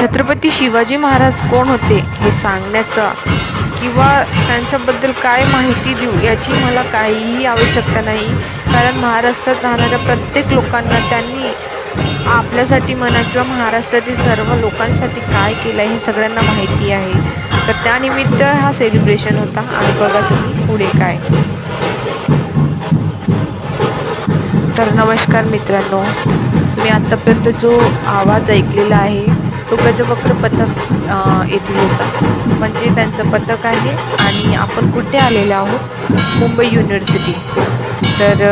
छत्रपती शिवाजी महाराज कोण होते हे सांगण्याचा किंवा त्यांच्याबद्दल काय माहिती देऊ याची मला काहीही आवश्यकता नाही. कारण महाराष्ट्रात राहणाऱ्या प्रत्येक लोकांना त्यांनी आपल्यासाठी म्हणा किंवा महाराष्ट्रातील सर्व लोकांसाठी काय केलं हे सगळ्यांना माहिती आहे. तर त्यानिमित्त हा सेलिब्रेशन होता. आणि बघा तुम्ही पुढे काय. तर नमस्कार मित्रांनो तुम्ही आत्तापर्यंत जो आवाज ऐकलेला आहे तो गजवक्र पथक येथील होता. म्हणजे त्यांचं पथक आहे आणि आपण कुठे आलेलो आहोत? मुंबई युनिव्हर्सिटी तर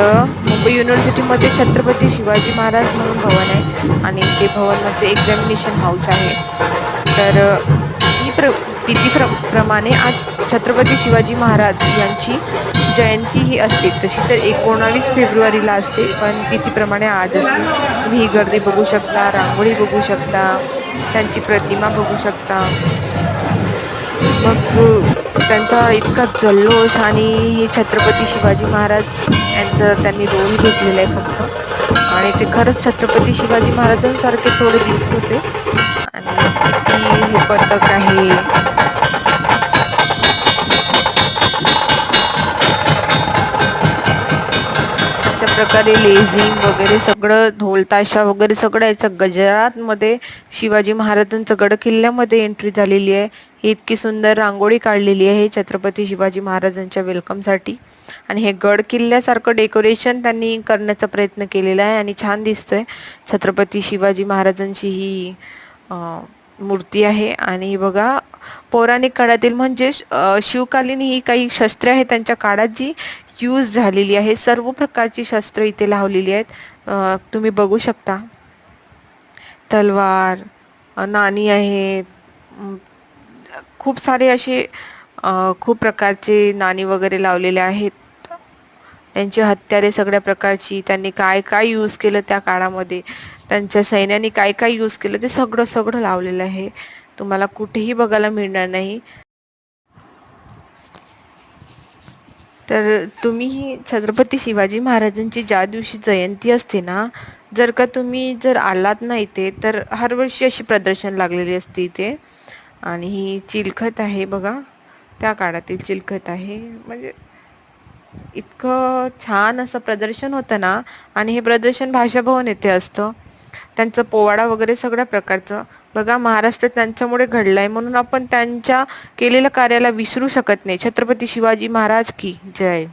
मुंबई युनिव्हर्सिटीमध्ये छत्रपती शिवाजी महाराज म्हणून भवन आहे आणि ते भवन म्हणजे एक्झामिनेशन हाऊस आहे. तर ही प्र तिथी प्र प्रमाणे आज छत्रपती शिवाजी महाराज यांची जयंती ही असते. तशी तर एकोणावीस फेब्रुवारीला असते पण तिथीप्रमाणे आज असते. तुम्ही ही गर्दी बघू शकता रांगोळी बघू शकता त्यांची प्रतिमा बघू शकता. मग त्यांचा इतका जल्लोष आणि हे छत्रपती शिवाजी महाराज यांचं त्यांनी रोल घेतलेला आहे फक्त. आणि ते खरंच छत्रपती शिवाजी महाराजांसारखे थोडे दिसत होते. आणि किती हे पथक आहे. प्रकारे लेझिम वगैरे सगळं ढोलताशा वगैरे सगळं याचं गजरातमध्ये शिवाजी महाराजांचं गड किल्ल्यामध्ये एंट्री झालेली आहे. ही इतकी सुंदर रांगोळी काढलेली आहे छत्रपती शिवाजी महाराजांच्या वेलकमसाठी आणि हे गड किल्ल्यासारखं डेकोरेशन त्यांनी करण्याचा प्रयत्न केलेला आहे आणि छान दिसतोय. छत्रपती शिवाजी महाराजांची ही मूर्ती आहे. आणि बघा पौराणिक काळातील म्हणजे शिवकालीन ही काही शस्त्रे आहेत त्यांच्या काळात जी यूज झालेली आहे. सर्व प्रकारची शस्त्र इथे लावलेली आहेत. तुम्ही बघू शकता. तलवार नाणी आहेत. खूप सारे असे खूप प्रकारचे नाणी वगैरे लावलेले आहेत. त्यांची हत्यारे सगळ्या प्रकारची त्यांनी काय काय यूज केलं त्या काळामध्ये त्यांच्या सैन्याने काय काय यूज केलं ते सगळं सगळं लावलेलं आहे. तुम्हाला कुठेही बघायला मिळणार नाही. तर तुम्ही छत्रपती शिवाजी महाराजांची ज्या दिवशी जयंती असते ना जर का तुम्ही जर आलात ना इथे तर हर वर्षी अशी प्रदर्शन लागलेली असते इथे. आणि ही चिलखत आहे बघा त्या काळातील चिलखत आहे. म्हणजे इतकं छान असं प्रदर्शन होतं ना आणि हे प्रदर्शन भाषाभवन येथे असतं. त्यांचं पोवाडा वगैरे सगळ्या प्रकारचं. बघा महाराष्ट्र त्यांच्यामुळे घडलं आहे म्हणून आपण त्यांच्या केलेल्या कार्याला विसरू शकत नाही. छत्रपती शिवाजी महाराज की जय.